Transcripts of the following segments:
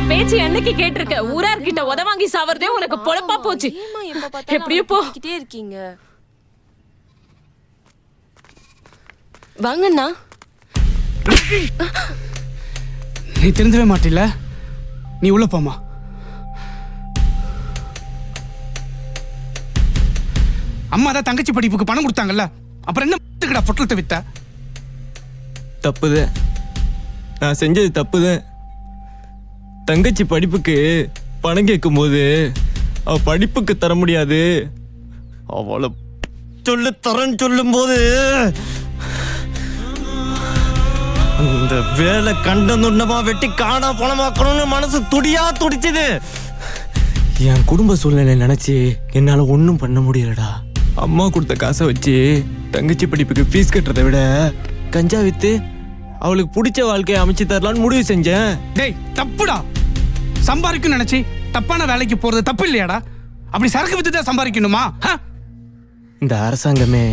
என் பேச்சு என்னைக்கு கேட்டிருக்க? ஊரார் கிட்ட உத வாங்கி சாவறதே உனக்கு பொழப்பா போச்சு. எப்படியோ போ. இருக்கீங்க? வாங்கண்ணா. நீ திருந்தவே மாட்டில்ல? நீ உள்ள போமா அம்மா தான் தங்கச்சி படிப்புக்கு பணம் கொடுத்தாங்கல்ல. அப்புறம் என்ன பொட்டலத்தை வித்த? தப்புது. நான் செஞ்சது தப்புது. தங்கச்சி படிப்புக்கு பணம் கேட்கும்போது அவ படிப்புக்கு தர முடியாது. அவளை சொல்லு தரேன்னு சொல்லும்போது இந்த வேலை கண்ட நுண்ணமா வெட்டி காணா பணமாக்கணும்னு மனசு துடியா துடிச்சுது. என் குடும்ப சூழ்நிலை நினைச்சு என்னால ஒன்றும் பண்ண முடியலடா. அம்மா கொடுத்த காசை வச்சு தங்கச்சி படிப்புக்கு ஃபீஸ் கட்டுறதை விட கஞ்சா வித்து அவளுக்கு பிடிச்ச வாழ்க்கையை அமைச்சு தரலான்னு முடிவு செஞ்சேன். டேய் தப்புடா. சம்பாதிக்கணும்னு நினைச்சி தப்பான வேலைக்கு போறது தப்பு இல்லையாடா? அப்படி சரக்கு வித்து தான் சம்பாதிக்கணுமா? ஆ? இந்த அரசாங்கமே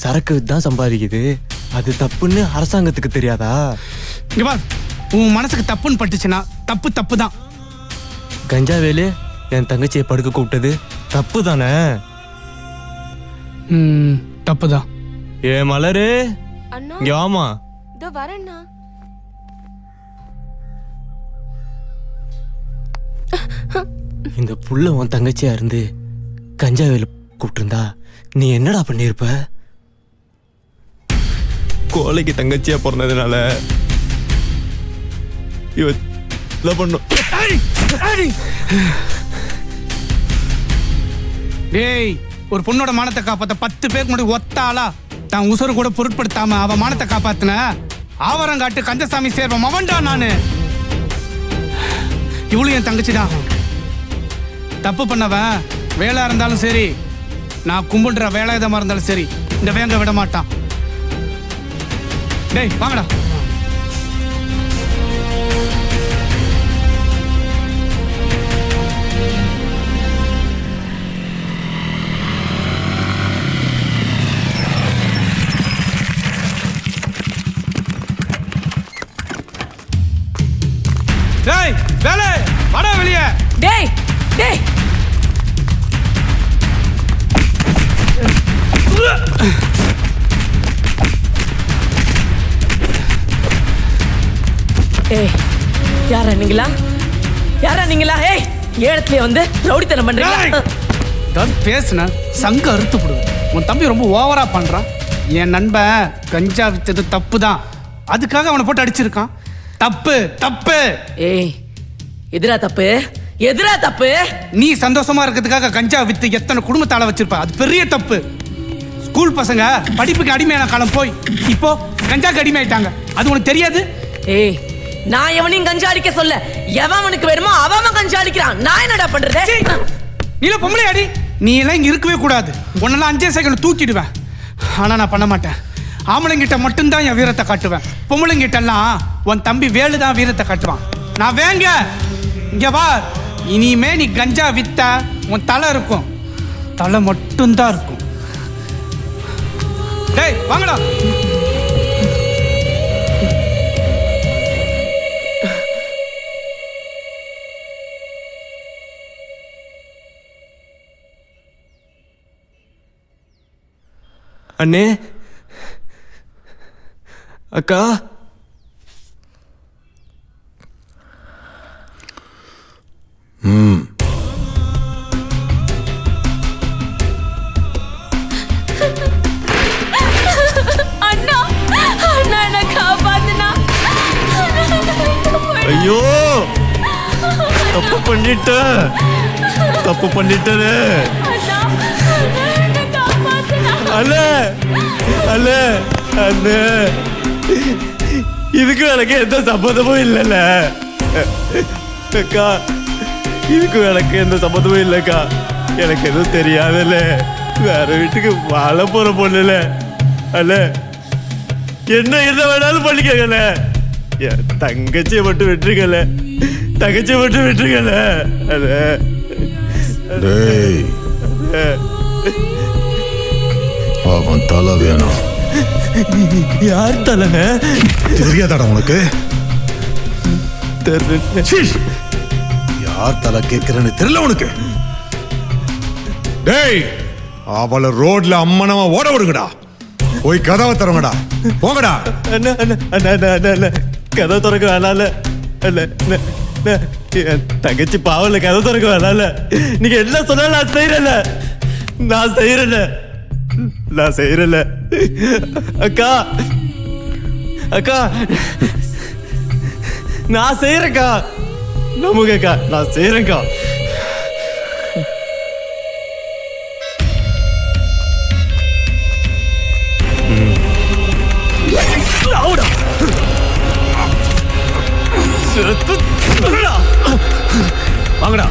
சரக்கு தான் சம்பாதிக்குது. அது தப்புன்னு அரசாங்கத்துக்கு தெரியாதா? இங்க பார் உன் மனசுக்கு தப்புன்னு பட்டுச்சுன்னா தப்பு தப்பு தான் கஞ்சா வேலு என் தங்கச்சியை படுக்க கூப்பிட்டது தப்பு தானே ம், தப்பு தான் ஏ மலரு? வாமா இதோ வரேண்ணா. இந்த புள்ள உன் தங்கச்சியா இருந்து கஞ்சா வேலு கூப்பிட்டிருந்தா நீ என்னடா பண்ணிருப்ப கோழைக்கு தங்கச்சியா பிறந்ததுனால இவ பண்ணும். ஏய், ஏய். டேய் ஒரு பொண்ணோட மானத்தை காப்பாத்த பத்து பேருக்கு முன்னாடி ஒத்தாளா? தான் உசுறு கூட பொருட்படுத்தாம அவ மானத்தை காப்பாத்துன? ஆவரங்காட்டு கந்தசாமி சேர்வம் அவன்டா நானு. இவளும் என் தங்கச்சி தான் தப்பு பண்ணவன் வேலை இருந்தாலும் சரி நான் கும்பிடுற வேலாயுதமா இருந்தாலும் சரி இந்த வேங்க விட மாட்டான் டேய் வாங்கடா. ஏய் யாரா நீங்களா? யாரா நீங்களா? ஏய் ஏழத்துல வந்து ரவுடித்தனம் டேய்! பண்றீங்களா ஏதாவது பேசுன சங்க அறுத்து போடுவேன். உன் தம்பி ரொம்ப ஓவரா பண்றான் என் நண்பன் கஞ்சா வித்தது தப்பு தான் அதுக்காக அவனை போட்டு அடிச்சிருக்கான். தப்பு தப்பு. ஏய் எதிரா தப்பு? எதிரா தப்பு? நீ சந்தோஷமா இருக்கிறதுக்காக கஞ்சா வித்து எத்தனை குடும்பத்தால வச்சிருப்ப? அது பெரிய தப்பு. ஸ்கூல் பசங்க படிப்புக்கு அடிமையான காலம் போய் இப்போ கஞ்சாக்கு அடிமையாயிட்டாங்க. அது உனக்கு தெரியாது? ஏய் நான் எவனையும் கஞ்சா அடிக்க சொல்ல. எவன் அவனுக்கு வேணுமோ அவன் அவன் கஞ்சா அடிக்கிறான் நான் என்னடா பண்றது? நீல பொம்பளை அடி. நீ எல்லாம் இங்க இருக்கவே கூடாது. உன்னெல்லாம் அஞ்சே செகண்ட் தூக்கிடுவேன். ஆனா நான் பண்ண மாட்டேன். ஆம்பளைங்கிட்ட மட்டும்தான் என் வீரத்தை காட்டுவேன். பொம்பளைங்கிட்ட எல்லாம் உன் தம்பி வேலு தான் வீரத்தை காட்டுவான். நான் வேங்க. இங்க வா. இனிமே நீ கஞ்சா வித்த உன் தலை இருக்கும். தலை மட்டும்தான் இருக்கும். டேய் வாங்கடா. அண்ணே. அக்கா. காப்பாத்துனா. ஐயோ. தப்பு பண்ணிட்டேன் தப்பு காப்பாத்துனா அண்ணே அண்ணே அண்ணே. இதுக்கு எனக்கு எந்த சம்மந்தமும் இல்லைல்ல அக்கா இதுக்கு எனக்கு எந்த சம்மந்தமும் இல்லைக்கா. எனக்கு எதுவும் தெரியாதுல்ல வேற வீட்டுக்கு வாழ போற பொண்ணுல அண்ணே என்ன என்ன வேணாலும் பண்ணிக்கல தங்கச்சியை மட்டும் விட்டுருக்கல தங்கச்சியை மட்டும் விட்டுருக்கல டேய். அவன் தலை வேணும். யார் தலைங்க? தெரியாதாடா உனக்கு! யார் தலை கேட்கிறேன்னு தெரியல உனக்கு? டேய் அவளை ரோட்ல அம்மனமா ஓட விடுங்கடா. போய் கதவை தரங்கடா போங்கடா. கதை திறக்க வேணால தங்கச்சி பாவல கதை திறக்க வேணால நீங்க என்ன சொன்னாலும் நான் செய்யறல நான் செய்யறல நான் செய்யறல அக்கா. அக்கா. நான் செய்யறேன்க்கா. நமக்கு அக்கா நான் செய்யறேன்க்கா. வாங்கடா.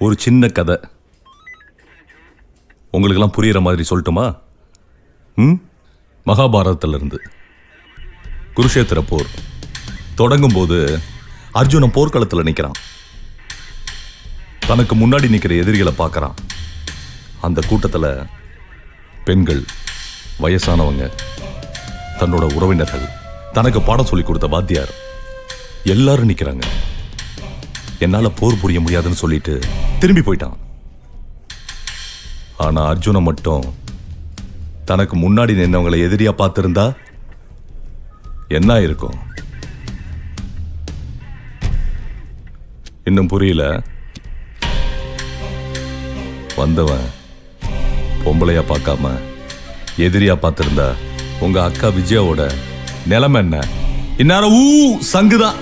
ஒரு சின்ன கதை. உங்களுக்கெல்லாம் புரியுற மாதிரி சொல்லட்டுமா? ம்? மகாபாரதத்துல இருந்து குருஷேத்திர போர். தொடங்கும் போது அர்ஜுனன் போர்க்களத்தில் நிற்கிறான் தனக்கு முன்னாடி நிற்கிற எதிரிகளை பார்க்கறான். அந்த கூட்டத்தில் பெண்கள் வயசானவங்க தன்னோட உறவினர்கள் தனக்கு பாடம் சொல்லி கொடுத்த வாத்தியார் எல்லாரும் நிற்கிறாங்க என்னால போர் புரிய முடியாதுன்னு சொல்லிட்டு திரும்பி போயிட்டான். ஆனா அர்ஜுன மட்டும் தனக்கு முன்னாடி நின்னவங்களை எதிரியா பார்த்திருந்தா என்ன இருக்கும் இன்னும் புரியல. வந்தவன் பொம்பளையா பார்க்காம எதிரியா பார்த்திருந்தா உங்க அக்கா விஜயாவோட நிலைமை என்ன? இந்நேரம் ஊ சங்குதான்.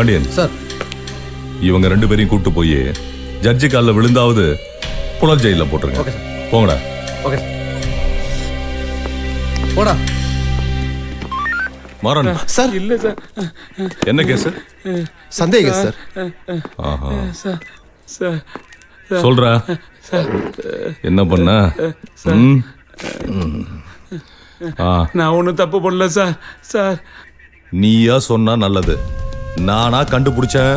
பாண்டியன். சார். இவங்க ரெண்டு பேரையும் கூட்டு போய் ஜட்ஜி காலில் விழுந்தாவது புலர் ஜெயில போட்டுருங்க. Okay sir. போங்கடா. ஓகே போடா. மாறன். சார். இல்ல சார். என்ன கேஸ்? சந்தேகம் சார். ஆஹா. சார். சார். சொல்ற. என்ன பண்ண? நான் ஒன்றும் தப்பு பண்ணல சார். சார். நீயா சொன்னா நல்லது. நானா கண்டுபிடிச்சேன்?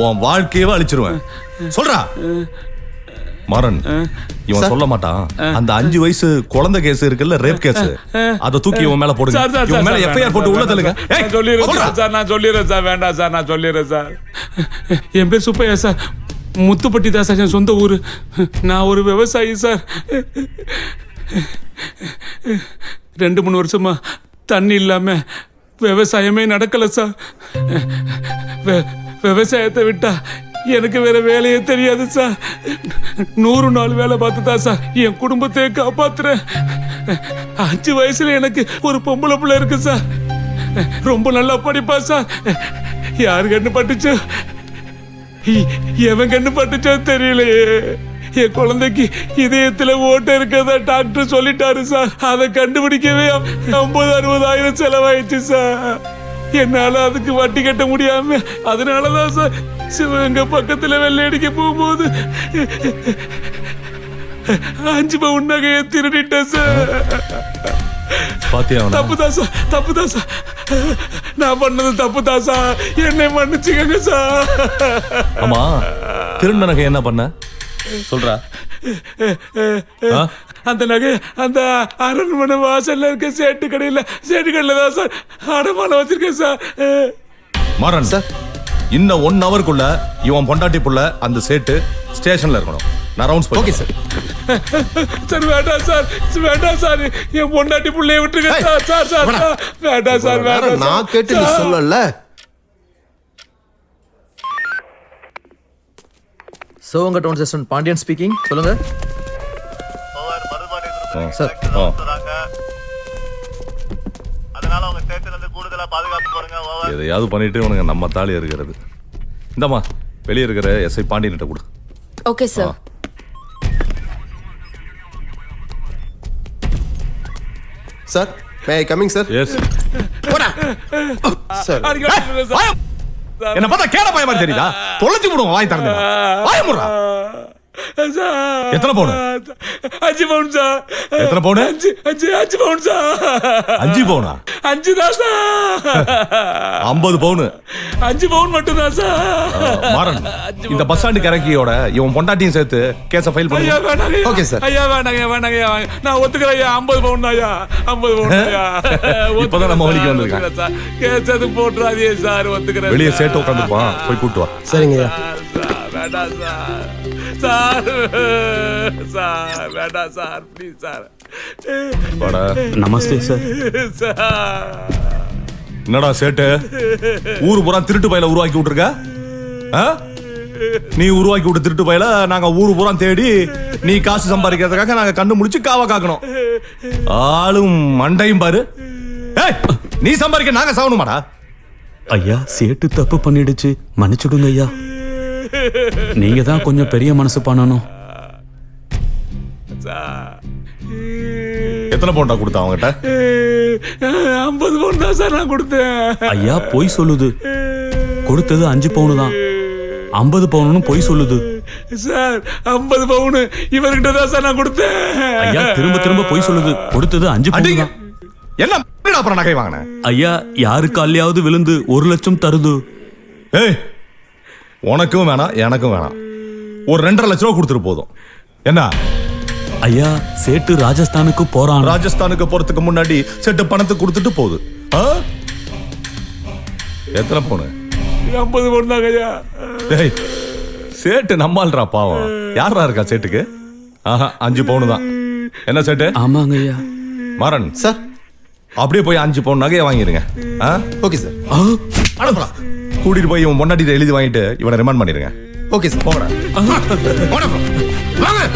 உன் வாழ்க்கையவே அழிச்சிருவேன். சொல்றா. மாறன் இவன் சொல்ல மாட்டான். அந்த அஞ்சு வயசு குழந்தை கேஸ் இருக்குல்ல ரேப் கேஸ். அத தூக்கி இவன் மேல போடுங்க. இவன் மேல எஃப்ஐஆர் போட்டு உள்ள தள்ளுங்க. சொல்லிடுறேன். சார், நான் சொல்லிடுறேன் சார் வேண்டாம் சார் நான் சொல்லிடுறேன் சார். என் பேர் சுப்பையா சார். முத்துப்பட்டி தான் சார் என் சொந்த ஊர். நான் ஒரு விவசாயி சார். ரெண்டு மூணு வருஷமா தண்ணி இல்லாம விவசாயமே நடக்கல சார் விவசாயத்தை விட்டா எனக்கு வேற வேலையே தெரியாது சார் நூறு நாள் வேலை பார்த்து தான் சார் என் குடும்பத்தையே காப்பாத்துறேன். அஞ்சு வயசுல எனக்கு ஒரு பொம்பளை பிள்ளை இருக்கு சார் ரொம்ப நல்லா படிப்பா சார் யாரு கண்ணு பட்டுச்சோ? எவன் கண்ணு பட்டுச்சோ தெரியலையே. என் குழந்தைக்கு இதயத்துல ஓட்டை இருக்கதா டாக்டர் சொல்லிட்டாரு சார். அதை கண்டுபிடிக்கவே ஐம்பது அறுபதாயிரம் செலவாயிடுச்சு சார். என்னால அதுக்கு வட்டி கட்ட முடியாம அதனாலதான் சார் சிவகங்கை பக்கத்துல வெள்ளை அடிக்க போகும்போது அஞ்சு பவுன் நகையை திருடிட்டேன் சார்? தப்பு தான் சார். தப்பு தான் சார். நான் பண்ணது தப்பு தான் சார். என்னை மன்னிச்சுக்கங்க சார். ஆமா நகை என்ன பண்ண? சொல்றா? அந்த நகை அந்த அரண்மனை வாசல்ல இருக்க சேட்டு கடையில சேட்டு கடையில தான் சார் அடமானம் வச்சிருக்கேன் சார் மாறன் சார். இன்னும் ஒன் ஹவருக்குள்ள இவன் பொண்டாட்டி புள்ள அந்த சேட்டு ஸ்டேஷன்ல இருக்கணும் நான் ரவுண்ட்ஸ் ஓகே சார் சார் வேண்டாம் சார் வேண்டாம் சார் என் பொண்டாட்டி புள்ளைய விட்டுருங்க சார் சார் சார் வேணாம். சார். வேண்டாம் சார் வேற வேண்டாம் நான். கேட்டு. சொல்லல Sivaganga town section Pandian speaking சொல்லுங்க. சார் அதனால அவங்க ஸ்டேஷன்ல இருந்து கூடுதலா பாதுகாப்பு போடுங்க ஓவர் எதையாவது பண்ணிட்டு உனக்கு நம்ம தாலி இருக்கிறது. இந்தாம்மா வெளியே இருக்கிற எஸ்ஐ பாண்டியன்கிட்ட கொடு. Okay sir sir may I coming sir yes sir அடிக்காதீங்க சார். என்ன பார்த்தா கேட பயமா தெரியுதா? தொலைச்சு விடுவோம் வாய் திறந்து வாய முடுறா. எத்தனை பவுனு? அஞ்சு பவுன் சார். எத்தனை பவுனு? அஞ்சு அஞ்சு அஞ்சு பவுன் சார். அஞ்சு பவுனா அஞ்சு தான் சார். ஐம்பது பவுனு அஞ்சு பவுன் மட்டும் தான் சார். மாறன். இந்த பஸ் ஸ்டாண்டு இறக்கியோட இவன் பொண்டாட்டியும் சேர்த்து கேஸ ஃபைல் ஐயா பண்ணி வேணாங்க ஐயா. Okay, sir. ஐயா வேணாங்க வேணாங்க ஐயா. நான் ஒத்துக்கிறேன் ஐயா. ஐம்பது பவுன் ஐயா. ஐம்பது பவுன் ஐயா. இப்பதான் நம்ம வழிக்கு வந்திருக்கான். சார். கேஸ் எதுவும் போட்டுறாதே சார். ஒத்துக்கிறேன் வெளியே சார். சேட்டு உட்காந்துப்பான் போய் கூட்டு வா. சரிங்க ஐயா. சார், வேண்டாம் சார். சார். சார் வேண்டாம் சார் ப்ளீஸ் சார். வாடா நமஸ்தே சார். சார். என்னடா சேட்டு? ஊர் பூரா திருட்டு பயில உருவாக்கி விட்டுருக்க? ஆ? நீ உருவாக்கி விட்ட திருட்டு பயில நாங்க ஊர் பூரா தேடி நீ காசு சம்பாதிக்கிறதுக்காக நாங்க கண்ணு முடிச்சு காவ காக்கணும். ஆளும் மண்டையும் பாரு. ஏய், நீ சம்பாதிக்க நாங்க சாவணுமாடா? ஐயா சேட்டு தப்பு பண்ணிடுச்சு. மன்னிச்சுடுங்க ஐயா. நீங்க தான் கொஞ்சம் பெரிய மனசு பண்ணணும். எத்தனை பவுண்டா கொடுத்தா அவங்ககிட்ட ஐம்பது பவுன் தான் சார் நான் கொடுத்தேன். ஐயா பொய் சொல்லுது. கொடுத்தது அஞ்சு பவுனு தான். ஐம்பது பவுனுன்னு பொய் சொல்லுது. சார் ஐம்பது பவுன் இவர்கிட்ட தான் சார் நான் கொடுத்தேன். ஐயா திரும்ப திரும்ப பொய் சொல்லுது. கொடுத்தது அஞ்சு பவுனு தான். என்ன அப்புறம் நகை வாங்கினேன் ஐயா யாருக்கு அல்லையாவது விழுந்து ஒரு லட்சம் தருது. ஏய் உனக்கும் வேணாம் எனக்கும் வேணாம். ஒரு ரெண்டரை லட்ச ரூபா கொடுத்துட்டு போதும். என்ன? ஐயா சேட்டு ராஜஸ்தானுக்கு போறான். ராஜஸ்தானுக்கு போறதுக்கு முன்னாடி செட்டு பணத்தை கொடுத்துட்டு போகுது. ஆ? எத்தனை போன ஐம்பது பவுன் தாங்க ஐயா. டேய் சேட்டு நம்மால்றா பாவம். யாரா இருக்கா சேட்டுக்கு? ஆஹா அஞ்சு பவுனு தான். என்ன சேட்டு? ஆமாங்க ஐயா. மாறன். சார். அப்படியே போய் அஞ்சு பவுன் நகையை வாங்கிருங்க ஆ? Okay sir. அனுப்பலாம். கூட்டிட்டு போய் இவன் பொண்டாட்டி எழுதி வாங்கிட்டு இவனை ரிமாண்ட் பண்ணிருங்க. Okay sir bro. வாங்க.